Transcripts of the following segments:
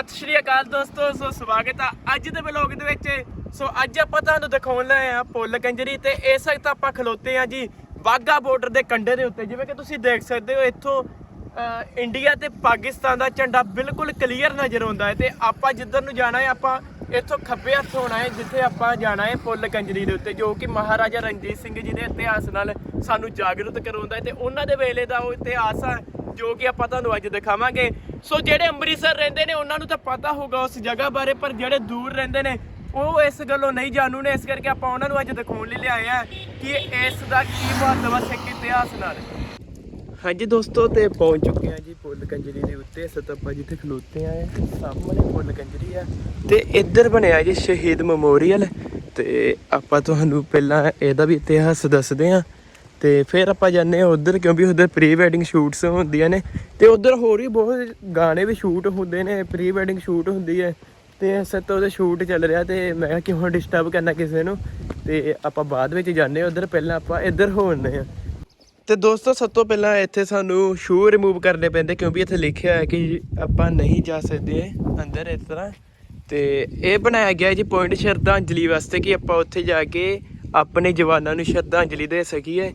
ਸਤਿ ਸ਼੍ਰੀ ਅਕਾਲ ਦੋਸਤੋ, ਸੋ ਸਵਾਗਤ ਆ ਅੱਜ ਦੇ ਵਲੌਗ ਦੇ ਵਿੱਚ। ਸੋ ਅੱਜ ਆਪਾਂ ਤੁਹਾਨੂੰ ਦਿਖਾਉਣ ਲਏ ਆ ਪੁੱਲ ਕੰਜਰੀ ਤੇ ਇਸ ਵਕਤ ਆਪਾਂ ਖਲੋਤੇ ਆ ਜੀ ਵਾਗਾ ਬਾਰਡਰ ਦੇ ਕੰਢੇ ਦੇ ਉੱਤੇ। ਜਿਵੇਂ ਕਿ ਤੁਸੀਂ ਦੇਖ ਸਕਦੇ ਹੋ, ਇੱਥੋਂ ਇੰਡੀਆ ਤੇ ਪਾਕਿਸਤਾਨ ਦਾ ਝੰਡਾ ਬਿਲਕੁਲ ਕਲੀਅਰ ਨਜ਼ਰ ਆਉਂਦਾ ਹੈ ਤੇ ਆਪਾਂ ਜਿੱਧਰ ਨੂੰ ਜਾਣਾ ਹੈ, ਆਪਾਂ ਇੱਥੋਂ ਖੱਬੇ ਹੱਥ ਹੋਣਾ ਹੈ, ਜਿੱਥੇ ਆਪਾਂ ਜਾਣਾ ਹੈ ਪੁੱਲ ਕੰਜਰੀ ਦੇ ਉੱਤੇ, ਜੋ ਕਿ ਮਹਾਰਾਜਾ ਰਣਜੀਤ ਸਿੰਘ ਜੀ ਦੇ ਇਤਿਹਾਸ ਨਾਲ ਸਾਨੂੰ ਜਾਗਰੂਕ ਕਰਾਉਂਦਾ ਹੈ ਤੇ ਉਹਨਾਂ ਦੇ ਵੇਲੇ ਦਾ ਉਹ ਇਤਿਹਾਸ ਆ। ਜੋ ਕਿ ਆਪਾਂ ਤੁਹਾਨੂੰ ਅੱਜ ਦਿਖਾਵਾਂਗੇ। ਸੋ ਜਿਹੜੇ ਅੰਮ੍ਰਿਤਸਰ ਰਹਿੰਦੇ ਨੇ, ਉਹਨਾਂ ਨੂੰ ਤਾਂ ਪਤਾ ਹੋਊਗਾ ਉਸ ਜਗ੍ਹਾ ਬਾਰੇ, ਪਰ ਜਿਹੜੇ ਦੂਰ ਰਹਿੰਦੇ ਨੇ, ਉਹ ਇਸ ਗੱਲੋਂ ਨਹੀਂ ਜਾਣੂ ਨੇ। ਇਸ ਕਰਕੇ ਆਪਾਂ ਉਹਨਾਂ ਨੂੰ ਅੱਜ ਦਿਖਾਉਣ ਲਈ ਲਿਆਏ ਆ ਕਿ ਇਸ ਦਾ ਕੀ ਮਹੱਤਵ ਹੈ ਸਿੱਖ ਇਤਿਹਾਸ ਨਾਲ। ਹਾਂਜੀ ਦੋਸਤੋ, ਤੇ ਪਹੁੰਚ ਚੁੱਕੇ ਆ ਜੀ ਪੁੱਲ ਕੰਜਰੀ ਦੇ ਉੱਤੇ। ਸਤੱਪਾ ਜਿੱਥੇ ਖਲੋਤੇ ਆ ਸਾਹਮਣੇ ਪੁੱਲ ਕੰਜਰੀ ਆ। ਤੇ ਇੱਧਰ ਬਣਿਆ ਜੀ ਸ਼ਹੀਦ ਮੈਮੋਰੀਅਲ। ਤੇ ਆਪਾਂ ਤੁਹਾਨੂੰ ਪਹਿਲਾਂ ਇਹਦਾ ਵੀ ਇਤਿਹਾਸ ਦੱਸਦੇ ਆ ਤੇ ਫਿਰ ਆਪਾਂ ਜਾਂਦੇ ਹਾਂ ਉਧਰ ਕਿਉਂਕਿ ਉਧਰ ਪ੍ਰੀ ਵੈਡਿੰਗ ਸ਼ੂਟਸ ਹੁੰਦੀਆਂ ਨੇ ਤੇ ਉਧਰ ਹੋਰ ਵੀ ਬਹੁਤ ਗਾਣੇ ਵੀ ਸ਼ੂਟ ਹੁੰਦੇ ਨੇ ਪ੍ਰੀ ਵੈਡਿੰਗ ਸ਼ੂਟ ਹੁੰਦੀ ਹੈ ਤੇ ਸੱਤ ਉਹਦਾ ਸ਼ੂਟ ਚੱਲ ਰਿਹਾ ਤੇ ਮੈਂ ਕਿਹਾ ਕਿਉਂ ਡਿਸਟਰਬ ਕਰਨਾ ਕਿਸੇ ਨੂੰ ਤੇ ਆਪਾਂ ਬਾਅਦ ਵਿੱਚ ਜਾਂਦੇ ਆ ਉਧਰ, ਪਹਿਲਾਂ ਆਪਾਂ ਇੱਧਰ ਹੋਣੇ ਆ ਤੇ ਦੋਸਤੋ, ਸਭ ਤੋਂ ਪਹਿਲਾਂ ਇੱਥੇ ਸਾਨੂੰ ਸ਼ੂ ਰਿਮੂਵ ਕਰਨੇ ਪੈਂਦੇ ਕਿਉਂਕਿ ਇੱਥੇ ਲਿਖਿਆ ਹੈ ਕਿ ਆਪਾਂ ਨਹੀਂ ਜਾ ਸਕਦੇ ਅੰਦਰ ਇਸ ਤਰ੍ਹਾਂ। ਤੇ ਇਹ ਬਣਾਇਆ ਗਿਆ ਜੀ ਪੁਆਇੰਟ ਸ਼ਰਧਾਂਜਲੀ ਵਾਸਤੇ ਕਿ ਆਪਾਂ ਉੱਥੇ ਜਾ ਕੇ ਆਪਣੇ ਜਵਾਨਾਂ ਨੂੰ ਸ਼ਰਧਾਂਜਲੀ ਦੇ ਸਕੀਏ।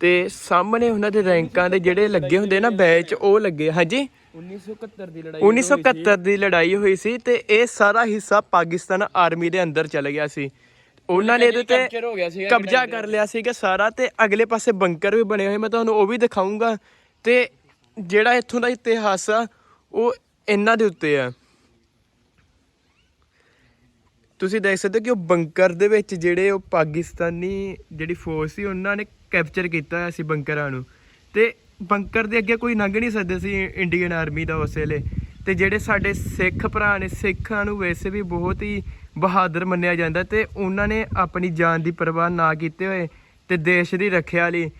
ਤੇ ਸਾਹਮਣੇ ਉਹਨਾਂ ਦੇ ਰੈਂਕਾਂ ਦੇ ਜਿਹੜੇ ਲੱਗੇ ਹੁੰਦੇ ਨਾ ਬੈਚ ਉਹ ਲੱਗੇ। ਹਾਂਜੀ? 1971 ਦੀ ਲੜਾਈ 1971 ਦੀ ਲੜਾਈ ਹੋਈ ਸੀ ਤੇ ਇਹ ਸਾਰਾ ਹਿੱਸਾ ਪਾਕਿਸਤਾਨ ਆਰਮੀ ਦੇ ਅੰਦਰ ਚਲ ਗਿਆ ਸੀ। ਉਹਨਾਂ ਨੇ ਇਹਦੇ ਤੇ ਕਬਜ਼ਾ ਕਰ ਲਿਆ ਸੀਗਾ ਸਾਰਾ ਤੇ ਅਗਲੇ ਪਾਸੇ ਬੰਕਰ ਵੀ ਬਣੇ ਹੋਏ ਮੈਂ ਤੁਹਾਨੂੰ ਉਹ ਵੀ ਦਿਖਾਉਂਗਾ ਤੇ ਜਿਹੜਾ ਇੱਥੋਂ ਦਾ ਇਤਿਹਾਸ ਆ ਉਹ ਇਹਨਾਂ ਦੇ ਉੱਤੇ ਆ। ਤੁਸੀਂ ਦੇਖ ਸਕਦੇ ਹੋ ਕਿ ਉਹ ਬੰਕਰ ਦੇ ਵਿੱਚ ਜਿਹੜੇ ਉਹ ਪਾਕਿਸਤਾਨੀ ਜਿਹੜੀ ਫੋਰਸ ਸੀ ਉਹਨਾਂ ਨੇ ਕੈਪਚਰ ਕੀਤਾ ਹੋਇਆ ਸੀ ਬੰਕਰਾਂ ਨੂੰ। ਤੇ ਬੰਕਰ ਦੇ ਅੱਗੇ ਕੋਈ ਲੰਘ ਨਹੀਂ ਸਕਦੇ ਸੀ ਇੰਡੀਅਨ ਆਰਮੀ ਦਾ ਉਸ ਵੇਲੇ। ਤੇ ਜਿਹੜੇ ਸਾਡੇ ਸਿੱਖ ਭਰਾ ਨੇ, ਸਿੱਖਾਂ ਨੂੰ ਵੈਸੇ ਵੀ ਬਹੁਤ ਹੀ ਬਹਾਦਰ ਮੰਨਿਆ ਜਾਂਦਾ ਤੇ ਉਹਨਾਂ ਨੇ ਆਪਣੀ ਜਾਨ ਦੀ ਪਰਵਾਹ ਨਾ ਕੀਤੇ ਹੋਏ ਤੇ ਦੇਸ਼ ਦੀ ਰੱਖਿਆ ਲਈ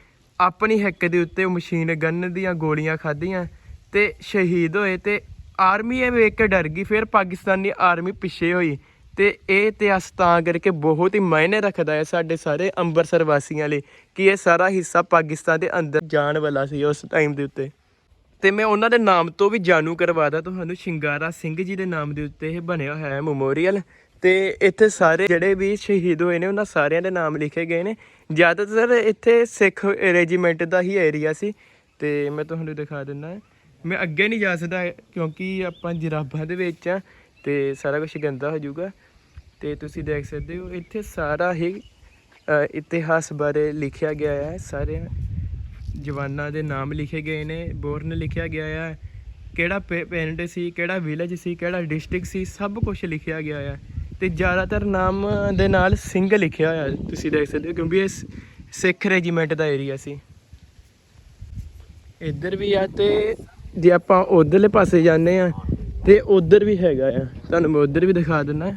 ਆਪਣੀ ਹੱਕ ਦੇ ਉੱਤੇ ਮਸ਼ੀਨ ਗਨ ਦੀਆਂ ਗੋਲੀਆਂ ਖਾਧੀਆਂ ਤੇ ਸ਼ਹੀਦ ਹੋਏ ਤੇ ਆਰਮੀ ਇਹ ਵੇਖ ਕੇ ਡਰ ਗਈ, ਫਿਰ ਪਾਕਿਸਤਾਨੀ ਆਰਮੀ ਪਿੱਛੇ ਹੋਈ। ਤੇ ਇਹ ਇਤਿਹਾਸ ਤਾਂ ਕਰਕੇ ਬਹੁਤ ਹੀ ਮਾਇਨੇ ਰੱਖਦਾ ਹੈ ਸਾਡੇ ਸਾਰੇ ਅੰਮ੍ਰਿਤਸਰ ਵਾਸੀਆਂ ਲਈ ਕਿ ਇਹ ਸਾਰਾ ਹਿੱਸਾ ਪਾਕਿਸਤਾਨ ਦੇ ਅੰਦਰ ਜਾਣ ਵਾਲਾ ਸੀ ਉਸ ਟਾਈਮ ਦੇ ਉੱਤੇ। ਤੇ ਮੈਂ ਉਹਨਾਂ ਦੇ ਨਾਮ ਤੋਂ ਵੀ ਜਾਣੂ ਕਰਵਾਦਾ ਤੁਹਾਨੂੰ ਸ਼ਿੰਗਾਰਾ ਸਿੰਘ ਜੀ ਦੇ ਨਾਮ ਦੇ ਉੱਤੇ ਇਹ ਬਣਿਆ ਹੋਇਆ ਹੈ ਮੈਮੋਰੀਅਲ ਤੇ ਇੱਥੇ ਸਾਰੇ ਜਿਹੜੇ ਵੀ ਸ਼ਹੀਦ ਹੋਏ ਨੇ, ਉਹਨਾਂ ਸਾਰਿਆਂ ਦੇ ਨਾਮ ਲਿਖੇ ਗਏ ਨੇ। ਜ਼ਿਆਦਾਤਰ ਇੱਥੇ ਸਿੱਖ ਰੈਜੀਮੈਂਟ ਦਾ ਹੀ ਏਰੀਆ ਸੀ। ਤੇ ਮੈਂ ਤੁਹਾਨੂੰ ਦਿਖਾ ਦਿੰਦਾ ਮੈਂ ਅੱਗੇ ਨਹੀਂ ਜਾ ਸਕਦਾ, ਕਿਉਂਕਿ ਆਪਾਂ ਜਰਾਬਾਂ ਦੇ ਵਿੱਚ ਆ ਤੇ ਸਾਰਾ ਕੁਝ ਗੰਦਾ ਹੋ ਜਾਊਗਾ। ਤੇ ਤੁਸੀਂ ਦੇਖ ਸਕਦੇ ਹੋ, ਇੱਥੇ ਸਾਰਾ ਹੀ ਇਤਿਹਾਸ ਬਾਰੇ ਲਿਖਿਆ ਗਿਆ ਹੈ। ਸਾਰੇ ਜਵਾਨਾਂ ਦੇ ਨਾਮ ਲਿਖੇ ਗਏ ਨੇ, ਬੋਰਨ ਲਿਖਿਆ ਗਿਆ ਹੈ। ਕਿਹੜਾ ਪਿ- ਪਿੰਡ ਸੀ, ਕਿਹੜਾ ਵਿਲੇਜ ਸੀ, ਕਿਹੜਾ ਡਿਸਟ੍ਰਿਕਟ ਸੀ, ਸਭ ਕੁਝ ਲਿਖਿਆ ਗਿਆ ਹੈ। ਤੇ ਜ਼ਿਆਦਾਤਰ ਨਾਮ ਦੇ ਨਾਲ ਸਿੰਘ ਲਿਖਿਆ ਹੋਇਆ, ਤੁਸੀਂ ਦੇਖ ਸਕਦੇ ਹੋ, ਕਿਉਂਕਿ ਇਹ ਸਿੱਖ ਰੈਜੀਮੈਂਟ ਦਾ ਏਰੀਆ ਸੀ। ਇੱਧਰ ਵੀ ਆ ਤੇ ਜੇ ਆਪਾਂ ਉਧਰਲੇ ਪਾਸੇ ਜਾਂਦੇ ਆ ਤੇ ਉਧਰ ਵੀ ਹੈਗਾ ਆ। ਤੁਹਾਨੂੰ ਮੈਂ ਉਧਰ ਵੀ ਦਿਖਾ ਦਿੰਦਾ।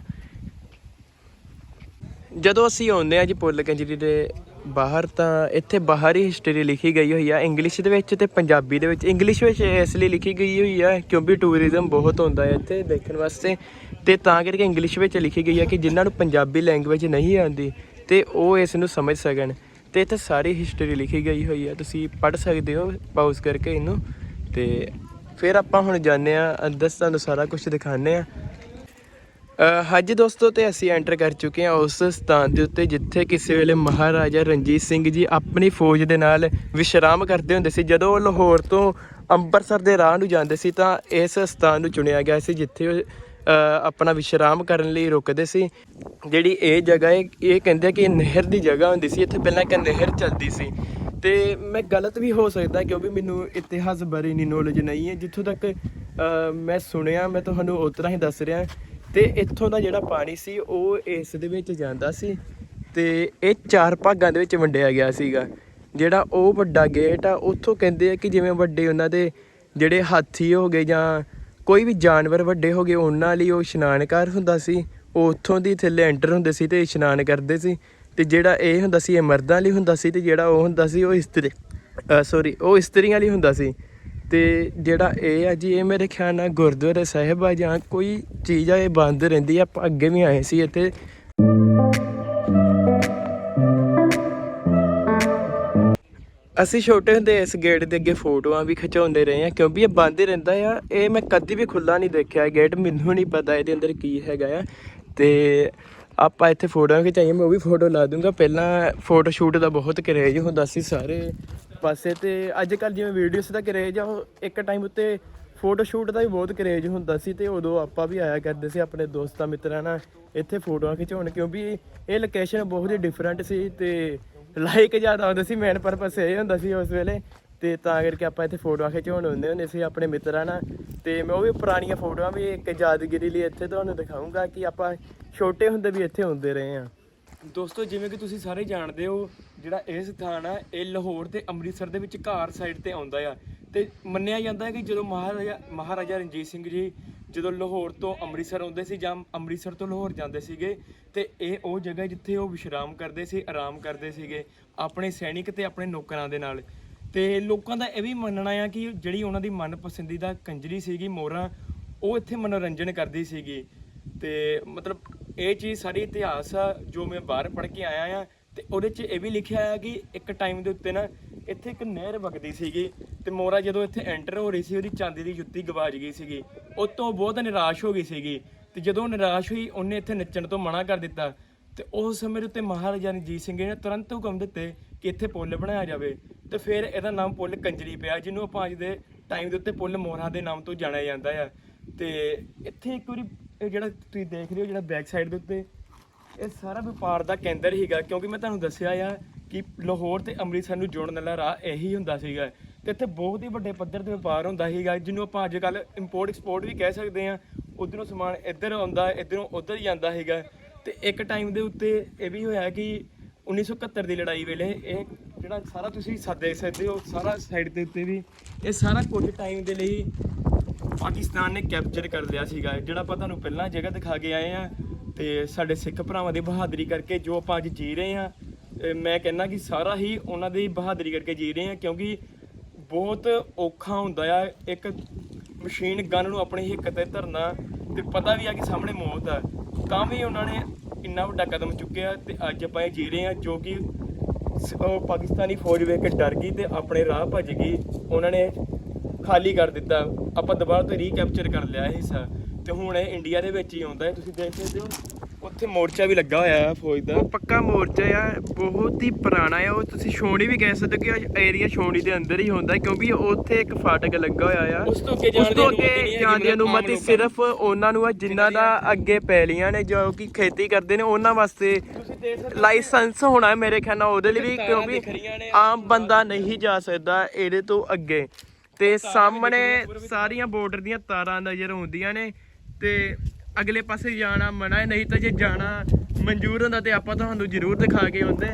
ਜਦੋਂ ਅਸੀਂ ਆਉਂਦੇ ਆ ਜੀ ਪੁੱਲ ਕੰਜਰੀ ਦੇ ਬਾਹਰ ਤਾਂ ਇੱਥੇ ਬਾਹਰ ਹੀ ਹਿਸਟਰੀ ਲਿਖੀ ਗਈ ਹੋਈ ਆ ਇੰਗਲਿਸ਼ ਦੇ ਵਿੱਚ ਤੇ ਪੰਜਾਬੀ ਦੇ ਵਿੱਚ। ਇੰਗਲਿਸ਼ ਵਿੱਚ ਇਸ ਲਈ ਲਿਖੀ ਗਈ ਹੋਈ ਆ ਕਿਉਂਕਿ ਟੂਰਿਜ਼ਮ ਬਹੁਤ ਹੁੰਦਾ ਹੈ ਇੱਥੇ ਦੇਖਣ ਵਾਸਤੇ। ਤੇ ਤਾਂ ਕਰਕੇ ਇੰਗਲਿਸ਼ ਵਿੱਚ ਲਿਖੀ ਗਈ ਆ ਕਿ ਜਿਨ੍ਹਾਂ ਨੂੰ ਪੰਜਾਬੀ ਲੈਂਗੁਏਜ ਨਹੀਂ ਆਉਂਦੀ ਤੇ ਉਹ ਇਸ ਨੂੰ ਸਮਝ ਸਕਣ। ਤੇ ਇੱਥੇ ਸਾਰੀ ਹਿਸਟਰੀ ਲਿਖੀ ਗਈ ਹੋਈ ਆ। ਤੁਸੀਂ ਪੜ੍ਹ ਸਕਦੇ ਹੋ ਪਾਉਜ਼ ਕਰਕੇ ਇਹਨੂੰ। ਤੇ ਫਿਰ ਆਪਾਂ ਹੁਣ ਜਾਂਦੇ ਆ ਅੰਦਰ ਤੁਹਾਨੂੰ ਸਾਰਾ ਕੁਝ ਦਿਖਾਉਂਦੇ ਆ ਅ, ਦੋਸਤੋ ਤੇ ਅਸੀਂ ਐਂਟਰ ਕਰ ਚੁੱਕੇ ਹਾਂ ਉਸ ਸਥਾਨ ਦੇ ਉੱਤੇ ਜਿੱਥੇ ਕਿਸੇ ਵੇਲੇ ਮਹਾਰਾਜਾ ਰਣਜੀਤ ਸਿੰਘ ਜੀ ਆਪਣੀ ਫੌਜ ਦੇ ਨਾਲ ਵਿਸ਼ਰਾਮ ਕਰਦੇ ਹੁੰਦੇ ਸੀ। ਜਦੋਂ ਉਹ ਲਾਹੌਰ ਤੋਂ ਅੰਮ੍ਰਿਤਸਰ ਦੇ ਰਾਹ ਨੂੰ ਜਾਂਦੇ ਸੀ ਤਾਂ ਇਸ ਸਥਾਨ ਨੂੰ ਚੁਣਿਆ ਗਿਆ ਸੀ ਜਿੱਥੇ ਆਪਣਾ ਵਿਸ਼ਰਾਮ ਕਰਨ ਲਈ ਰੁਕਦੇ ਸੀ। ਜਿਹੜੀ ਇਹ ਜਗ੍ਹਾ ਹੈ ਇਹ ਕਹਿੰਦੇ ਕਿ ਨਹਿਰ ਦੀ ਜਗ੍ਹਾ ਹੁੰਦੀ ਸੀ ਇੱਥੇ ਪਹਿਲਾਂ ਇੱਕ ਨਹਿਰ ਚੱਲਦੀ ਸੀ। ਤੇ ਮੈਂ ਗਲਤ ਵੀ ਹੋ ਸਕਦਾ ਕਿਉਂਕਿ ਮੈਨੂੰ ਇਤਿਹਾਸ ਬਾਰੇ ਨਹੀਂ ਨੌਲੇਜ ਨਹੀਂ ਹੈ। ਜਿੱਥੋਂ ਤੱਕ ਮੈਂ ਸੁਣਿਆ ਮੈਂ ਤੁਹਾਨੂੰ ਉਸ ਤਰ੍ਹਾਂ ਹੀ ਦੱਸ ਰਿਹਾ ਤੇ ਇੱਥੋਂ ਦਾ ਜਿਹੜਾ ਪਾਣੀ ਸੀ, ਉਹ ਇਸ ਦੇ ਵਿੱਚ ਜਾਂਦਾ ਸੀ ਤੇ ਇਹ ਚਾਰ ਭਾਗਾਂ ਦੇ ਵਿੱਚ ਵੰਡਿਆ ਗਿਆ ਸੀਗਾ। ਜਿਹੜਾ ਉਹ ਵੱਡਾ ਗੇਟ ਆ, ਉੱਥੋਂ ਕਹਿੰਦੇ ਆ ਕਿ ਜਿਵੇਂ ਵੱਡੇ ਉਹਨਾਂ ਦੇ ਜਿਹੜੇ ਹਾਥੀ ਹੋ ਗਏ ਜਾਂ ਕੋਈ ਵੀ ਜਾਨਵਰ ਵੱਡੇ ਹੋ ਗਏ, ਉਹਨਾਂ ਲਈ ਉਹ ਇਸ਼ਨਾਨਕਾਰ ਹੁੰਦਾ ਸੀ। ਉਹ ਉੱਥੋਂ ਦੀ ਥੱਲੇ ਐਂਟਰ ਹੁੰਦੇ ਸੀ ਤੇ ਇਸ਼ਨਾਨ ਕਰਦੇ ਸੀ ਤੇ ਜਿਹੜਾ ਇਹ ਹੁੰਦਾ ਸੀ, ਇਹ ਮਰਦਾਂ ਲਈ ਹੁੰਦਾ ਸੀ ਤੇ ਜਿਹੜਾ ਉਹ ਹੁੰਦਾ ਸੀ, ਉਹ ਇਸਤਰੀ ਸੌਰੀ ਉਹ ਇਸਤਰੀਆਂ ਲਈ ਹੁੰਦਾ ਸੀ। ਤੇ ਜਿਹੜਾ ਇਹ ਆ ਜੀ, ਇਹ ਮੇਰੇ ਖਿਆਲ ਨਾਲ ਗੁਰਦੁਆਰਾ ਸਾਹਿਬ ਆ ਜਾਂ ਕੋਈ ਚੀਜ਼ ਆ, ਇਹ ਬੰਦ ਰਹਿੰਦੀ ਆ, ਆਪਾਂ ਅੱਗੇ ਵੀ ਆਏ ਸੀ ਇੱਥੇ। ਅਸੀਂ ਛੋਟੇ ਹੁੰਦੇ ਇਸ ਗੇਟ ਦੇ ਅੱਗੇ ਫੋਟੋਆਂ ਵੀ ਖਿਚਾਉਂਦੇ ਰਹੇ ਆ ਕਿਉਂਕਿ ਇਹ ਬੰਦ ਹੀ ਰਹਿੰਦਾ ਆ, ਇਹ ਮੈਂ ਕਦੀ ਵੀ ਖੁੱਲਾ ਨਹੀਂ ਦੇਖਿਆ ਗੇਟ ਮੈਨੂੰ ਨਹੀਂ ਪਤਾ ਇਹਦੇ ਅੰਦਰ ਕੀ ਹੈਗਾ ਆ। ਤੇ ਆਪਾਂ ਇੱਥੇ ਫੋਟੋਆਂ ਖਿਚਾਈਆਂ, ਮੈਂ ਉਹ ਵੀ ਫੋਟੋ ਲਾ ਦੂੰਗਾ। ਪਹਿਲਾਂ ਫੋਟੋ ਸ਼ੂਟ ਦਾ ਬਹੁਤ ਕਰੇਜ ਹੁੰਦਾ ਸੀ ਸਾਰੇ। ਪਾਸੇ ਤੇ ਅੱਜ ਕੱਲ ਜਿਵੇਂ ਵੀਡੀਓਸ ਦਾ ਕਰੇਜ ਆ, ਉਹ ਇੱਕ ਟਾਈਮ ਉੱਤੇ ਫੋਟੋ ਸ਼ੂਟ ਦਾ ਵੀ ਬਹੁਤ ਕਰੇਜ ਹੁੰਦਾ ਸੀ ਤੇ ਉਦੋਂ ਆਪਾਂ ਵੀ ਆਇਆ ਕਰਦੇ ਸੀ ਆਪਣੇ ਦੋਸਤਾਂ ਮਿੱਤਰਾਂ ਨਾਲ ਇੱਥੇ ਫੋਟੋਆਂ ਖਿਚਾਉਣ ਕਿਉਂਕਿ ਇਹ ਲੋਕੇਸ਼ਨ ਬਹੁਤ ਹੀ ਡਿਫਰੈਂਟ ਸੀ ਤੇ ਲਾਈਕ ਜ਼ਿਆਦਾ ਆਉਂਦੇ ਸੀ ਮੇਨ ਪਰਪਸ ਇਹ ਹੁੰਦਾ ਸੀ ਉਸ ਵੇਲੇ ਤੇ ਤਾਂ ਕਰਕੇ ਆਪਾਂ ਇੱਥੇ ਫੋਟੋਆਂ ਖਿਚਾਉਣ ਹੁੰਦੇ ਹੁੰਦੇ ਸੀ ਆਪਣੇ ਮਿੱਤਰਾਂ ਨਾਲ ਤੇ ਮੈਂ ਉਹ ਵੀ ਪੁਰਾਣੀਆਂ ਫੋਟੋਆਂ ਵੀ ਇੱਕ ਯਾਦਗਿਰੀ ਲਈ ਇੱਥੇ ਤੁਹਾਨੂੰ ਦਿਖਾਉਂਗਾ ਕਿ ਆਪਾਂ ਛੋਟੇ ਹੁੰਦੇ ਵੀ ਇੱਥੇ ਹੁੰਦੇ ਰਹੇ ਆ ਦੋਸਤੋ, ਜਿਵੇਂ ਕਿ ਤੁਸੀਂ ਸਾਰੇ ਜਾਣਦੇ ਹੋ, ਜਿਹੜਾ ਇਹ ਸਥਾਨ ਆ, ਇਹ ਲਾਹੌਰ ਤੇ ਅੰਮ੍ਰਿਤਸਰ ਦੇ ਵਿਚਕਾਰ ਸਾਈਡ ਤੇ ਆਉਂਦਾ ਆ। ਤੇ ਮੰਨਿਆ ਜਾਂਦਾ ਹੈ ਕਿ ਜਦੋਂ ਮਹਾਰਾਜਾ ਮਹਾਰਾਜਾ ਰਣਜੀਤ ਸਿੰਘ ਜੀ ਜਦੋਂ ਲਾਹੌਰ ਤੋਂ ਅੰਮ੍ਰਿਤਸਰ ਆਉਂਦੇ ਸੀ ਜਾਂ ਅੰਮ੍ਰਿਤਸਰ ਤੋਂ ਲਾਹੌਰ ਜਾਂਦੇ ਸੀਗੇ, ਤੇ ਇਹ ਉਹ ਜਗ੍ਹਾ ਜਿੱਥੇ ਉਹ ਵਿਸ਼ਰਾਮ ਕਰਦੇ ਸੀ, ਆਰਾਮ ਕਰਦੇ ਸੀਗੇ, ਆਪਣੇ ਸੈਨਿਕ ਤੇ ਆਪਣੇ ਨੌਕਰਾਂ ਦੇ ਨਾਲ। ਤੇ ਲੋਕਾਂ ਦਾ ਇਹ ਵੀ ਮੰਨਣਾ ਆ ਕਿ ਜਿਹੜੀ ਉਹਨਾਂ ਦੀ ਮਨਪਸੰਦੀਦਾ ਕੰਜਰੀ ਸੀਗੀ ਮੋਹਰਾਂ, ਉਹ ਇੱਥੇ ਮਨੋਰੰਜਨ ਕਰਦੀ ਸੀਗੀ। ਤੇ ਮਤਲਬ ਇਹ ਚੀਜ਼ ਸਾਰੀ ਇਤਿਹਾਸ ਆ, ਜੋ ਮੈਂ ਬਾਹਰ ਪੜ੍ਹ ਕੇ ਆਇਆ ਆ, ਤੇ ਉਹਦੇ 'ਚ ਇਹ ਵੀ ਲਿਖਿਆ ਆ ਕਿ ਇੱਕ ਟਾਈਮ ਦੇ ਉੱਤੇ ਨਾ ਇੱਥੇ ਇੱਕ ਨਹਿਰ ਵਗਦੀ ਸੀਗੀ ਤੇ ਮੋਰਾ ਜਦੋਂ ਇੱਥੇ ਐਂਟਰ ਹੋ ਰਹੀ ਸੀ, ਉਹਦੀ ਚਾਂਦੀ ਦੀ ਜੁੱਤੀ ਗਵਾਚ ਗਈ ਸੀਗੀ। ਉਹ ਤੋਂ ਬਹੁਤ ਨਿਰਾਸ਼ ਹੋ ਗਈ ਸੀਗੀ ਤੇ ਜਦੋਂ ਨਿਰਾਸ਼ ਹੋਈ, ਉਹਨੇ ਇੱਥੇ ਨੱਚਣ ਤੋਂ ਮਨਾ ਕਰ ਦਿੱਤਾ ਤੇ ਉਸ ਸਮੇਂ ਦੇ ਉੱਤੇ ਮਹਾਰਾਜਾ ਰਣਜੀਤ ਸਿੰਘ ਜੀ ਨੇ ਤੁਰੰਤ ਹੁਕਮ ਦਿੱਤੇ ਕਿ ਇੱਥੇ ਪੁੱਲ ਬਣਾਇਆ ਜਾਵੇ ਤੇ ਫਿਰ ਇਹਦਾ ਨਾਮ ਪੁੱਲ ਕੰਜਰੀ ਪਿਆ, ਜਿਹਨੂੰ ਆਪਾਂ ਅੱਜ ਦੇ ਟਾਈਮ ਦੇ ਉੱਤੇ ਪੁੱਲ ਮੋਹਰਾ ਦੇ ਨਾਮ ਤੋਂ ਜਾਣਿਆ ਜਾਂਦਾ ਆ। ਤੇ ਇੱਥੇ ਇੱਕ ਵਾਰੀ ਇਹ ਜਿਹੜਾ ਤੁਸੀਂ ਦੇਖ ਰਹੇ ਹੋ, ਜਿਹੜਾ ਬੈਕ ਸਾਈਡ ਦੇ ਉੱਤੇ, ਇਹ ਸਾਰਾ ਵਪਾਰ ਦਾ ਕੇਂਦਰ ਹੀਗਾ ਕਿਉਂਕਿ ਮੈਂ ਤੁਹਾਨੂੰ ਦੱਸਿਆ ਆ ਕਿ ਲਾਹੌਰ ਤੇ ਅੰਮ੍ਰਿਤਸਰ ਨੂੰ ਜੋੜਨ ਵਾਲਾ ਰਾਹ ਇਹੀ ਹੁੰਦਾ ਸੀਗਾ। ਤੇ ਇੱਥੇ ਬਹੁਤ ਹੀ ਵੱਡੇ ਪੱਧਰ ਤੇ ਵਪਾਰ ਹੁੰਦਾ ਸੀਗਾ, ਜਿਹਨੂੰ ਆਪਾਂ ਅੱਜ ਕੱਲ ਇੰਪੋਰਟ ਐਕਸਪੋਰਟ ਵੀ ਕਹਿ ਸਕਦੇ ਆ ਉਧਰੋਂ ਸਮਾਨ ਇੱਧਰ ਆਉਂਦਾ, ਇਧਰੋਂ ਉਧਰ ਜਾਂਦਾ ਸੀਗਾ। ਤੇ ਇੱਕ ਟਾਈਮ ਦੇ ਉੱਤੇ ਇਹ ਵੀ ਹੋਇਆ ਕਿ 1971 ਦੀ ਲੜਾਈ ਵੇਲੇ ਇਹ ਜਿਹੜਾ ਸਾਰਾ ਤੁਸੀਂ ਸਾ- ਦੇਖ ਸਕਦੇ ਹੋ, ਸਾਰਾ ਸਾਈਡ ਦੇ ਉੱਤੇ ਵੀ ਇਹ ਸਾਰਾ ਕੁਝ ਟਾਈਮ ਦੇ ਲਈ ਪਾਕਿਸਤਾਨ ਨੇ ਕੈਪਚਰ ਕਰ ਲਿਆ ਸੀਗਾ, ਜਿਹੜਾ ਆਪਾਂ ਤੁਹਾਨੂੰ ਪਹਿਲਾਂ ਜਗ੍ਹਾ ਦਿਖਾ ਕੇ ਆਏ ਆ ਤੇ ਸਾਡੇ ਸਿੱਖ ਭਰਾਵਾਂ ਦੀ ਬਹਾਦਰੀ ਕਰਕੇ ਜੋ ਆਪਾਂ ਅੱਜ ਜੀ ਰਹੇ ਆ ਮੈਂ ਕਹਿੰਦਾ ਕਿ ਸਾਰਾ ਹੀ ਉਹਨਾਂ ਦੀ ਬਹਾਦਰੀ ਕਰਕੇ ਜੀ ਰਹੇ ਆ ਕਿਉਂਕਿ ਬਹੁਤ ਔਖਾ ਹੁੰਦਾ ਆ, ਇੱਕ ਮਸ਼ੀਨ ਗਨ ਨੂੰ ਆਪਣੇ ਹਿੱਕ ਤੇ ਧਰਨਾ ਤੇ ਪਤਾ ਵੀ ਆ ਕਿ ਸਾਹਮਣੇ ਮੌਤ ਆ। ਤਾਂ ਵੀ ਉਹਨਾਂ ਨੇ ਇੰਨਾ ਵੱਡਾ ਕਦਮ ਚੁੱਕਿਆ ਤੇ ਅੱਜ ਆਪਾਂ ਇਹ ਜੀ ਰਹੇ ਆ ਜੋ ਕਿ ਸ- ਪਾਕਿਸਤਾਨੀ ਫੌਜ ਵੇਖ ਕੇ ਡਰ ਗਈ ਤੇ ਆਪਣੇ ਰਾਹ ਭੱਜ ਗਈ। ਉਹਨਾਂ ਨੇ ਖਾਲੀ ਕਰ ਦਿੱਤਾ। ਆਪਾਂ ਦੁਬਾਰਾ ਤੋਂ ਰੀਕੈਪਚਰ ਕਰ ਲਿਆ ਇਹ ਹਿੱਸਾ। ਤੇ ਹੁਣ ਇਹ ਇੰਡੀਆ ਦੇ ਵਿੱਚ ਹੀ ਆਉਂਦਾ ਹੈ। ਤੁਸੀਂ ਦੇਖ ਸਕਦੇ ਹੋ ਉੱਥੇ ਮੋਰਚਾ ਵੀ ਲੱਗਾ ਹੋਇਆ ਹੈ ਫੌਜ ਦਾ। ਪੱਕਾ ਮੋਰਚਾ ਆ ਬਹੁਤ ਹੀ ਪੁਰਾਣਾ ਹੈ ਉਹ ਤੁਸੀਂ ਛੋਣੀ ਵੀ ਕਹਿ ਸਕਦੇ ਕਿ ਏਰੀਆ ਛੋਣੀ ਦੇ ਅੰਦਰ ਹੀ ਹੁੰਦਾ ਕਿਉਂਕਿ ਉੱਥੇ ਇੱਕ ਫਾਟਕ ਲੱਗਾ ਹੋਇਆ ਆ। ਉਸ ਤੋਂ ਅੱਗੇ ਜਾਣ ਦੀ ਅੱਗੇ ਜਾਣ ਦੀ ਅਨੁਮਤੀ ਸਿਰਫ ਉਹਨਾਂ ਨੂੰ ਆ ਜਿਨ੍ਹਾਂ ਦਾ ਅੱਗੇ ਪੈਲੀਆਂ ਨੇ ਜੋ ਕਿ ਖੇਤੀ ਕਰਦੇ ਨੇ ਉਹਨਾਂ ਵਾਸਤੇ ਲਾਇਸੈਂਸ ਹੋਣਾ ਹੈ ਮੇਰੇ ਖਿਆਲ ਨਾਲ ਉਹਦੇ ਲਈ ਵੀ ਕਿਉਂਕਿ। ਆਮ ਬੰਦਾ ਨਹੀਂ ਜਾ ਸਕਦਾ ਇਹਦੇ ਤੋਂ ਅੱਗੇ। ਤੇ ਸਾਹਮਣੇ ਸਾਰੀਆਂ ਬਾਰਡਰ ਦੀਆਂ ਤਾਰਾਂ ਨਜ਼ਰ ਆਉਂਦੀਆਂ ਨੇ ਤੇ ਅਗਲੇ ਪਾਸੇ ਜਾਣਾ ਮਨਾ ਹੈ ਨਹੀਂ ਤਾਂ ਜੇ ਜਾਣਾ ਮਨਜ਼ੂਰ ਹੁੰਦਾ ਤੇ ਆਪਾਂ ਤੁਹਾਨੂੰ ਜ਼ਰੂਰ ਦਿਖਾ ਕੇ ਆਉਂਦੇ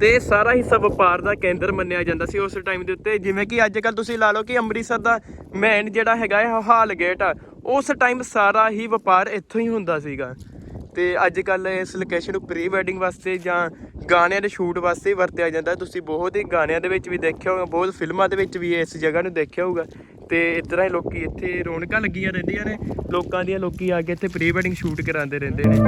ਤੇ ਸਾਰਾ ਹਿੱਸਾ ਵਪਾਰ ਦਾ ਕੇਂਦਰ ਮੰਨਿਆ ਜਾਂਦਾ ਸੀ ਉਸ ਟਾਈਮ ਦੇ ਉੱਤੇ। ਜਿਵੇਂ ਕਿ ਅੱਜ ਕੱਲ ਤੁਸੀਂ ਲਾ ਲਓ ਕਿ ਅੰਮ੍ਰਿਤਸਰ ਦਾ ਮੇਨ ਜਿਹੜਾ ਹੈਗਾ ਹੈ ਹਾਲ ਗੇਟ ਆ ਉਸ ਟਾਈਮ ਸਾਰਾ ਹੀ ਵਪਾਰ ਇੱਥੋਂ ਹੀ ਹੁੰਦਾ ਸੀਗਾ। ਤੇ ਅੱਜ ਕੱਲ ਇਸ ਲੋਕੇਸ਼ਨ ਨੂੰ ਪ੍ਰੀ ਵੈਡਿੰਗ ਵਾਸਤੇ ਜਾਂ ਗਾਣਿਆਂ ਦੇ ਸ਼ੂਟ ਵਾਸਤੇ ਵਰਤਿਆ ਜਾਂਦਾ। ਤੁਸੀਂ ਬਹੁਤ ਹੀ ਗਾਣਿਆਂ ਦੇ ਵਿੱਚ ਵੀ ਦੇਖਿਆ ਹੋਗਾ ਬਹੁਤ ਫਿਲਮਾਂ ਦੇ ਵਿੱਚ ਵੀ ਇਸ ਜਗ੍ਹਾ ਨੂੰ ਦੇਖਿਆ ਹੋਊਗਾ। ਤੇ ਇਸ ਤਰ੍ਹਾਂ ਹੀ ਲੋਕੀ ਇੱਥੇ ਰੌਣਕਾਂ ਲੱਗੀਆਂ ਰਹਿੰਦੀਆਂ ਨੇ। ਲੋਕਾਂ ਦੀਆਂ ਲੋਕੀ ਆ ਕੇ ਇੱਥੇ ਪ੍ਰੀ ਵੈਡਿੰਗ ਸ਼ੂਟ ਕਰਾਉਂਦੇ ਰਹਿੰਦੇ ਨੇ।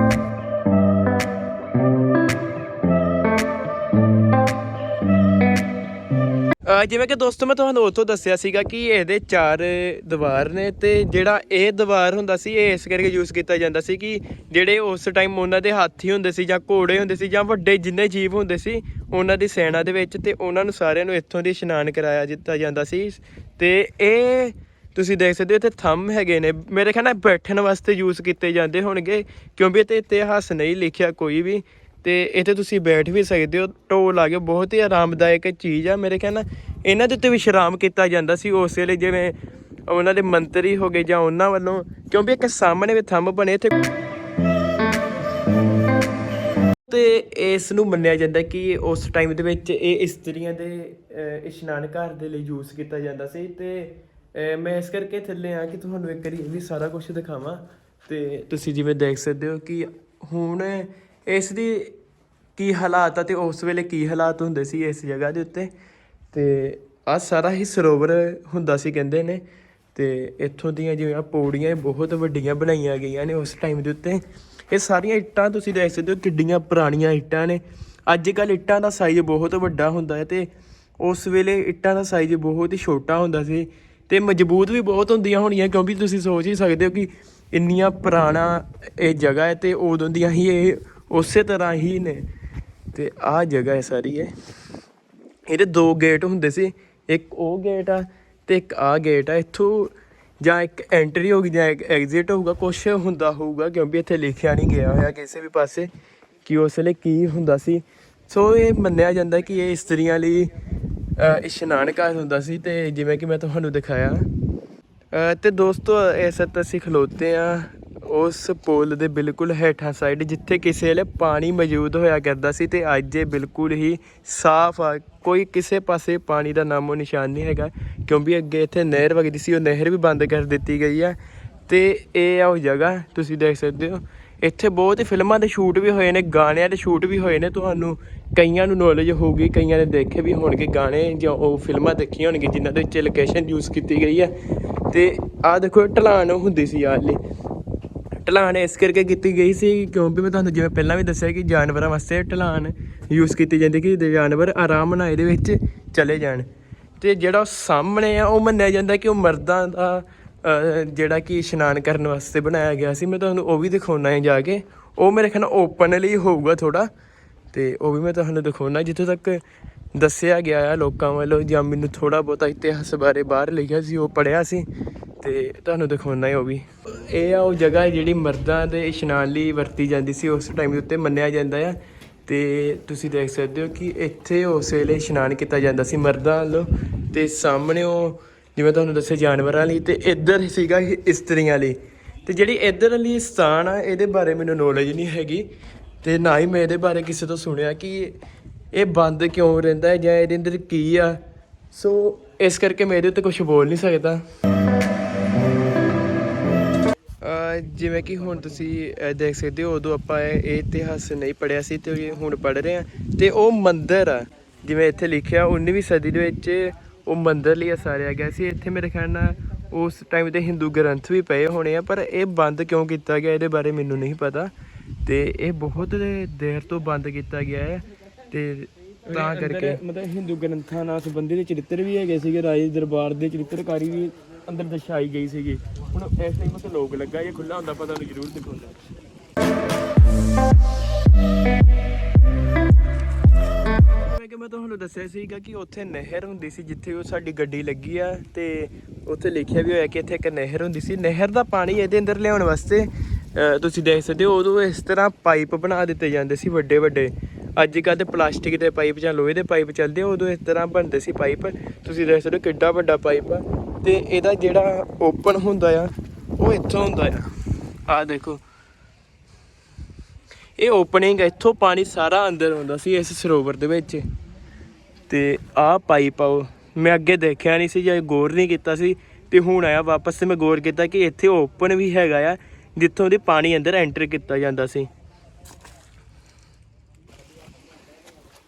ਜਿਵੇਂ ਕਿ ਦੋਸਤੋ ਮੈਂ ਤੁਹਾਨੂੰ ਉੱਥੋਂ ਦੱਸਿਆ ਸੀਗਾ ਕਿ ਇਹਦੇ ਚਾਰ ਦੀਵਾਰ ਨੇ ਤੇ ਜਿਹੜਾ ਇਹ ਦੀਵਾਰ ਹੁੰਦਾ ਸੀ, ਇਹ ਇਸ ਕਰਕੇ ਯੂਜ਼ ਕੀਤਾ ਜਾਂਦਾ ਸੀ ਕਿ ਜਿਹੜੇ ਉਸ ਟਾਈਮ ਉਹਨਾਂ ਦੇ ਹਾਥੀ ਹੁੰਦੇ ਸੀ ਜਾਂ ਘੋੜੇ ਹੁੰਦੇ ਸੀ ਜਾਂ ਵੱਡੇ ਜਿੰਨੇ ਜੀਵ ਹੁੰਦੇ ਸੀ, ਉਹਨਾਂ ਦੀ ਸੈਨਾ ਦੇ ਵਿੱਚ ਤੇ ਉਹਨਾਂ ਨੂੰ ਸਾਰਿਆਂ ਨੂੰ ਇੱਥੋਂ ਦੀ ਇਸ਼ਨਾਨ ਕਰਾਇਆ ਦਿੱਤਾ ਜਾਂਦਾ ਸੀ। ਤੇ ਇਹ ਤੁਸੀਂ ਦੇਖ ਸਕਦੇ ਹੋ ਇੱਥੇ ਥੰਮ ਹੈਗੇ ਨੇ। ਮੇਰੇ ਖਿਆਲ ਨਾਲ ਬੈਠਣ ਵਾਸਤੇ ਯੂਜ਼ ਕੀਤੇ ਜਾਂਦੇ ਹੋਣਗੇ, ਕਿਉਂਕਿ ਇੱਥੇ ਇਤਿਹਾਸ ਨਹੀਂ ਲਿਖਿਆ ਕੋਈ ਵੀ। ਤੇ ਇੱਥੇ ਤੁਸੀਂ ਬੈਠ ਵੀ ਸਕਦੇ ਹੋ ਢੋਲ ਆ ਕੇ ਬਹੁਤ ਹੀ ਆਰਾਮਦਾਇਕ ਚੀਜ਼ ਆ। ਮੇਰੇ ਖਿਆਲ ਨਾਲ ਇਹਨਾਂ ਦੇ ਉੱਤੇ ਵਿਸ਼ਰਾਮ ਕੀਤਾ ਜਾਂਦਾ ਸੀ ਉਸ ਵੇਲੇ ਜਿਵੇਂ ਉਹਨਾਂ ਦੇ ਮੰਤਰੀ ਹੋ ਗਏ ਜਾਂ ਉਹਨਾਂ ਵੱਲੋਂ ਕਿਉਂਕਿ ਇੱਕ ਸਾਹਮਣੇ ਵੀ ਥੰਮ ਬਣੇ ਇੱਥੇ। ਤੇ ਇਸ ਨੂੰ ਮੰਨਿਆ ਜਾਂਦਾ ਕਿ ਉਸ ਟਾਈਮ ਦੇ ਵਿੱਚ ਇਹ ਇਸਤਰੀਆਂ ਦੇ ਅਹ, ਇਸ਼ਨਾਨ ਘਰ ਦੇ ਲਈ ਯੂਜ਼ ਕੀਤਾ ਜਾਂਦਾ ਸੀ। ਤੇ ਅਹ, ਮੈਂ ਇਸ ਕਰਕੇ ਥੱਲੇ ਆ ਕਿ ਤੁਹਾਨੂੰ ਇੱਕ ਵਾਰੀ ਇਹ ਵੀ ਸਾਰਾ ਕੁਝ ਦਿਖਾਵਾਂ। ਤੇ ਤੁਸੀਂ ਜਿਵੇਂ ਦੇਖ ਸਕਦੇ ਹੋ ਕਿ ਹੁਣ ਇਸ ਦੀ ਕੀ ਹਾਲਾਤ ਆ ਤੇ ਉਸ ਵੇਲੇ ਕੀ ਹਾਲਾਤ ਹੁੰਦੇ ਸੀ ਇਸ ਜਗ੍ਹਾ ਦੇ ਉੱਤੇ? ਤੇ ਆ ਸਾਰਾ ਹੀ ਸਰੋਵਰ ਹੁੰਦਾ ਸੀ ਕਹਿੰਦੇ ਨੇ। ਤੇ ਇੱਥੋਂ ਦੀਆਂ ਜਿਵੇਂ ਆ ਪੌੜੀਆਂ ਬਹੁਤ ਵੱਡੀਆਂ ਬਣਾਈਆਂ ਗਈਆਂ ਨੇ ਉਸ ਟਾਈਮ ਦੇ ਉੱਤੇ। ਇਹ ਸਾਰੀਆਂ ਇੱਟਾਂ ਤੁਸੀਂ ਦੇਖ ਸਕਦੇ ਹੋ, ਕਿੱਡੀਆਂ ਪੁਰਾਣੀਆਂ ਇੱਟਾਂ ਨੇ। ਅੱਜ ਕੱਲ ਇੱਟਾਂ ਦਾ ਸਾਈਜ਼ ਬਹੁਤ ਵੱਡਾ ਹੁੰਦਾ ਹੈ ਤੇ ਉਸ ਵੇਲੇ ਇੱਟਾਂ ਦਾ ਸਾਈਜ਼ ਬਹੁਤ ਹੀ ਛੋਟਾ ਹੁੰਦਾ ਸੀ। ਤੇ ਮਜ਼ਬੂਤ ਵੀ ਬਹੁਤ ਹੁੰਦੀਆਂ ਹੋਣੀਆਂ ਕਿਉਂਕਿ ਤੁਸੀਂ ਸੋਚ ਹੀ ਸਕਦੇ ਹੋ ਕਿ ਇੰਨੀਆਂ ਪੁਰਾਣਾ ਇਹ ਜਗ੍ਹਾ ਹੈ ਤੇ ਉਦੋਂ ਦੀਆਂ ਹੀ ਇਹ ਉਸੇ ਤਰ੍ਹਾਂ ਹੀ ਨੇ। ਤੇ ਆਹ ਜਗ੍ਹਾ ਹੈ ਸਾਰੀ ਇਹ। ਇਹਦੇ ਦੋ ਗੇਟ ਹੁੰਦੇ ਸੀ। ਇੱਕ ਉਹ ਗੇਟ ਆ ਤੇ ਇੱਕ ਆਹ ਗੇਟ ਆ। ਇੱਥੋਂ ਜਾਂ ਇੱਕ ਐਂਟਰੀ ਹੋਗੀ ਜਾਂ ਇੱਕ ਐਗਜ਼ਿਟ ਹੋਊਗਾ ਕੁਛ ਹੁੰਦਾ ਹੋਊਗਾ ਕਿਉਂਕਿ ਇੱਥੇ ਲਿਖਿਆ ਨਹੀਂ ਗਿਆ ਹੋਇਆ ਕਿਸੇ ਵੀ ਪਾਸੇ ਕਿ ਉਸ ਵੇਲੇ ਕੀ ਹੁੰਦਾ ਸੀ। ਸੋ ਇਹ ਮੰਨਿਆ ਜਾਂਦਾ ਕਿ ਇਹ ਇਸਤਰੀਆਂ ਲਈ ਅ, ਇਸ਼ਨਾਨ ਘਰ ਹੁੰਦਾ ਸੀ ਤੇ ਜਿਵੇਂ ਕਿ ਮੈਂ ਤੁਹਾਨੂੰ ਦਿਖਾਇਆ। ਅ, ਤੇ ਦੋਸਤੋ ਇਸ ਵਕਤ ਅਸੀਂ ਖਲੋਤੇ ਆ ਉਸ ਪੁਲ ਦੇ ਬਿਲਕੁਲ ਹੇਠਾਂ ਸਾਈਡ ਜਿੱਥੇ ਕਿਸੇ ਵੇਲੇ ਪਾਣੀ ਮੌਜੂਦ ਹੋਇਆ ਕਰਦਾ ਸੀ ਤੇ ਅੱਜ ਇਹ ਬਿਲਕੁਲ ਹੀ ਸਾਫ਼ ਆ, ਕੋਈ ਕਿਸੇ ਪਾਸੇ ਪਾਣੀ ਦਾ ਨਾਮੋ ਨਿਸ਼ਾਨ ਨਹੀਂ ਹੈਗਾ, ਕਿਉਂਕਿ ਅੱਗੇ ਇੱਥੇ ਨਹਿਰ ਵਗਦੀ ਸੀ, ਉਹ ਨਹਿਰ ਵੀ ਬੰਦ ਕਰ ਦਿੱਤੀ ਗਈ ਆ। ਤੇ ਇਹ ਆ ਉਹ ਜਗ੍ਹਾ, ਤੁਸੀਂ ਦੇਖ ਸਕਦੇ ਹੋ। ਇੱਥੇ ਬਹੁਤ ਫਿਲਮਾਂ ਦੇ ਸ਼ੂਟ ਵੀ ਹੋਏ ਨੇ, ਗਾਣਿਆਂ ਦੇ ਸ਼ੂਟ ਵੀ ਹੋਏ ਨੇ, ਤੁਹਾਨੂੰ ਕਈਆਂ ਨੂੰ ਨੌਲੇਜ ਹੋਊਗੀ, ਕਈਆਂ ਨੇ ਦੇਖੇ ਵੀ ਹੋਣਗੇ ਗਾਣੇ ਜਾਂ ਉਹ ਫਿਲਮਾਂ ਦੇਖੀਆਂ ਹੋਣਗੀਆਂ, ਜਿਨ੍ਹਾਂ ਦੇ ਵਿੱਚ ਲੋਕੇਸ਼ਨ ਯੂਜ਼ ਕੀਤੀ ਗਈ ਹੈ ਤੇ ਆਹ ਦੇਖੋ, ਢਲਾਨ ਹੁੰਦੀ ਸੀ ਯਾਰ ਲਈ ਢਲਾਨ ਇਸ ਕਰਕੇ ਕੀਤੀ ਗਈ ਸੀ ਕਿਉਂਕਿ ਮੈਂ ਤੁਹਾਨੂੰ ਜਿਵੇਂ ਪਹਿਲਾਂ ਵੀ ਦੱਸਿਆ ਕਿ ਜਾਨਵਰਾਂ ਵਾਸਤੇ ਢਲਾਨ ਯੂਜ਼ ਕੀਤੀ ਜਾਂਦੀ ਕਿ ਜਾਨਵਰ ਆਰਾਮ ਨਾਲ ਇਹਦੇ ਵਿੱਚ ਚਲੇ ਜਾਣ। ਤੇ ਜਿਹੜਾ ਉਹ ਸਾਹਮਣੇ ਆ, ਉਹ ਮੰਨਿਆ ਜਾਂਦਾ ਕਿ ਉਹ ਮਰਦਾਂ ਦਾ ਜਿਹੜਾ ਕਿ ਇਸ਼ਨਾਨ ਕਰਨ ਵਾਸਤੇ ਬਣਾਇਆ ਗਿਆ ਸੀ। ਮੈਂ ਤੁਹਾਨੂੰ ਉਹ ਵੀ ਦਿਖਾਉਣਾ ਹੈ ਜਾ ਕੇ। ਉਹ ਮੇਰੇ ਖਿਆਲ ਓਪਨਲੀ ਹੋਊਗਾ ਥੋੜਾ ਤੇ ਉਹ ਵੀ ਮੈਂ ਤੁਹਾਨੂੰ ਦਿਖਾਉਣਾ। ਜਿੱਥੋਂ ਤੱਕ ਦੱਸਿਆ ਗਿਆ ਆ ਲੋਕਾਂ ਵੱਲੋਂ ਜਾਂ ਮੈਨੂੰ ਥੋੜਾ ਬਹੁਤਾ ਇਤਿਹਾਸ ਬਾਰੇ ਬਾਹਰ ਲਿਖਿਆ ਸੀ, ਉਹ ਪੜਿਆ ਸੀ। ਤੇ ਤੁਹਾਨੂੰ ਦਿਖਾਉਣਾ ਹੈ ਉਹ ਵੀ। ਇਹ ਆ ਉਹ ਜਗ੍ਹਾ ਜਿਹੜੀ ਮਰਦਾਂ ਦੇ ਇਸ਼ਨਾਨ ਲਈ ਵਰਤੀ ਜਾਂਦੀ ਸੀ, ਉਸ ਟਾਈਮ ਦੇ ਉੱਤੇ ਮੰਨਿਆ ਜਾਂਦਾ ਆ। ਤੇ ਤੁਸੀਂ ਦੇਖ ਸਕਦੇ ਹੋ ਕਿ ਇੱਥੇ ਉਸ ਵੇਲੇ ਇਸ਼ਨਾਨ ਕੀਤਾ ਜਾਂਦਾ ਸੀ ਮਰਦਾਂ ਵੱਲੋਂ। ਤੇ ਸਾਹਮਣੇ ਉਹ, ਜਿਵੇਂ ਤੁਹਾਨੂੰ ਦੱਸਿਆ, ਜਾਨਵਰਾਂ ਲਈ ਤੇ ਇੱਧਰ ਸੀਗਾ ਇਸਤਰੀਆਂ ਲਈ। ਤੇ ਜਿਹੜੀ ਇੱਧਰ ਵਾਲੀ ਸਥਾਨ ਆ, ਇਹਦੇ ਬਾਰੇ ਮੈਨੂੰ ਨੌਲੇਜ ਨਹੀਂ ਹੈਗੀ। ਤੇ ਨਾ ਹੀ ਮੈਂ ਇਹਦੇ ਬਾਰੇ ਕਿਸੇ ਤੋਂ ਸੁਣਿਆ ਕਿ ਇਹ ਬੰਦ ਕਿਉਂ ਰਹਿੰਦਾ ਹੈ ਜਾਂ ਇਹਦੇ ਅੰਦਰ ਕੀ ਆ। ਸੋ ਇਸ ਕਰਕੇ ਮੈਂ ਇਹਦੇ ਉੱਤੇ ਕੁਝ ਬੋਲ ਨਹੀਂ ਸਕਦਾ। ਜਿਵੇਂ ਕਿ ਹੁਣ ਤੁਸੀਂ ਦੇਖ ਸਕਦੇ ਹੋ ਉਦੋਂ ਆਪਾਂ ਇਹ ਇਤਿਹਾਸ ਨਹੀਂ ਪੜਿਆ ਸੀ ਤੇ ਇਹ ਹੁਣ ਪੜ ਰਹੇ ਆ ਤੇ ਉਹ ਮੰਦਿਰ ਆ ਜਿਵੇਂ ਇੱਥੇ ਲਿਖਿਆ 19ਵੀਂ ਸਦੀ ਦੇ ਵਿੱਚ ਉਹ ਮੰਦਿਰ ਲਈ ਉਸਾਰਿਆ ਗਿਆ ਸੀ। ਇੱਥੇ ਮੇਰੇ ਖਿਆਲ ਨਾਲ ਉਸ ਟਾਈਮ ਦੇ ਹਿੰਦੂ ਗ੍ਰੰਥ ਵੀ ਪਏ ਹੋਣੇ ਆ ਪਰ ਇਹ ਬੰਦ ਕਿਉਂ ਕੀਤਾ ਗਿਆ ਇਹਦੇ ਬਾਰੇ ਮੈਨੂੰ ਨਹੀਂ ਪਤਾ। ਤੇ ਇਹ ਬਹੁਤ ਦੇਰ ਤੋਂ ਬੰਦ ਕੀਤਾ ਗਿਆ ਹੈ ਤੇ ਤਾਂ ਕਰਕੇ ਮਤਲਬ ਹਿੰਦੂ ਗ੍ਰੰਥਾਂ ਨਾਲ ਸੰਬੰਧਿਤ ਚਰਿੱਤਰ ਵੀ ਹੈਗੇ ਸੀਗੇ ਰਾਜੇ ਦਰਬਾਰ ਦੇ ਚਰਿੱਤਰਕਾਰੀ ਵੀ ਅੰਦਰ ਦਰਸਾਈ ਗਈ ਸੀਗੀ। ਹੁਣ ਇਸ ਟਾਈਮ ਤੇ ਲੋਕ ਲੱਗਾ ਇਹ ਖੁੱਲਾ ਹੁੰਦਾ, ਪਤਾ ਨੂੰ ਜ਼ਰੂਰ ਦਿਖਾਉਂਦਾ। ਜਿਵੇਂ ਕਿ ਮੈਂ ਤੁਹਾਨੂੰ ਦੱਸਿਆ ਸੀਗਾ ਕਿ ਉੱਥੇ ਨਹਿਰ ਹੁੰਦੀ ਸੀ, ਜਿੱਥੇ ਉਹ ਸਾਡੀ ਗੱਡੀ ਲੱਗੀ ਆ, ਤੇ ਉੱਥੇ ਲਿਖਿਆ ਵੀ ਹੋਇਆ ਕਿ ਇੱਥੇ ਇੱਕ ਨਹਿਰ ਹੁੰਦੀ ਸੀ। ਨਹਿਰ ਦਾ ਪਾਣੀ ਇਹਦੇ ਅੰਦਰ ਲਿਆਉਣ ਵਾਸਤੇ ਤੁਸੀਂ ਦੇਖ ਸਕਦੇ ਹੋ, ਉਦੋਂ ਇਸ ਤਰ੍ਹਾਂ ਪਾਈਪ ਬਣਾ ਦਿੱਤੇ ਜਾਂਦੇ ਸੀ ਵੱਡੇ ਵੱਡੇ। ਅੱਜ ਕੱਲ੍ਹ ਤੇ ਪਲਾਸਟਿਕ ਦੇ ਪਾਈਪ ਜਾਂ ਲੋਹੇ ਦੇ ਪਾਈਪ ਚੱਲਦੇ ਉਦੋਂ ਇਸ ਤਰ੍ਹਾਂ ਬਣਦੇ ਸੀ ਪਾਈਪ। ਤੁਸੀਂ ਦੇਖ ਸਕਦੇ ਹੋ ਕਿੱਡਾ ਵੱਡਾ ਪਾਈਪ ਆ। ਤੇ ਇਹਦਾ ਜਿਹੜਾ ਓਪਨ ਹੁੰਦਾ ਆ, ਉਹ ਇੱਥੋਂ ਹੁੰਦਾ ਆ। ਆਹ ਦੇਖੋ। ਇਹ ਓਪਨਿੰਗ ਇੱਥੋਂ ਪਾਣੀ ਸਾਰਾ ਅੰਦਰ ਆਉਂਦਾ ਸੀ ਇਸ ਸਰੋਵਰ ਦੇ ਵਿੱਚ। ਤੇ ਆਹ ਪਾਈਪ ਆ ਮੈਂ ਅੱਗੇ ਦੇਖਿਆ ਨਹੀਂ ਸੀ, ਜਾਂ ਗੌਰ ਨਹੀਂ ਕੀਤਾ ਸੀ। ਤੇ ਹੁਣ ਆਇਆ ਵਾਪਸ ਤੇ ਮੈਂ ਗੌਰ ਕੀਤਾ ਕਿ ਇੱਥੇ ਓਪਨ ਵੀ ਹੈਗਾ ਆ, ਜਿੱਥੋਂ ਦੀ ਪਾਣੀ ਅੰਦਰ ਐਂਟਰ ਕੀਤਾ ਜਾਂਦਾ ਸੀ।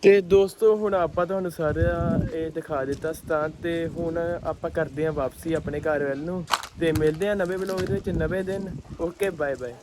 ਤੇ ਦੋਸਤੋ, ਹੁਣ ਆਪਾਂ ਤੁਹਾਨੂੰ ਸਾਰਾ ਇਹ ਦਿਖਾ ਦਿੱਤਾ ਸਥਾਨ ਤੇ ਹੁਣ ਆਪਾਂ ਕਰਦੇ ਹਾਂ ਵਾਪਸੀ ਆਪਣੇ ਘਰ ਵੱਲ ਨੂੰ ਤੇ ਮਿਲਦੇ ਹਾਂ ਨਵੇਂ ਵਲੋਗ ਦੇ ਵਿੱਚ ਨਵੇਂ ਦਿਨ। Okay bye bye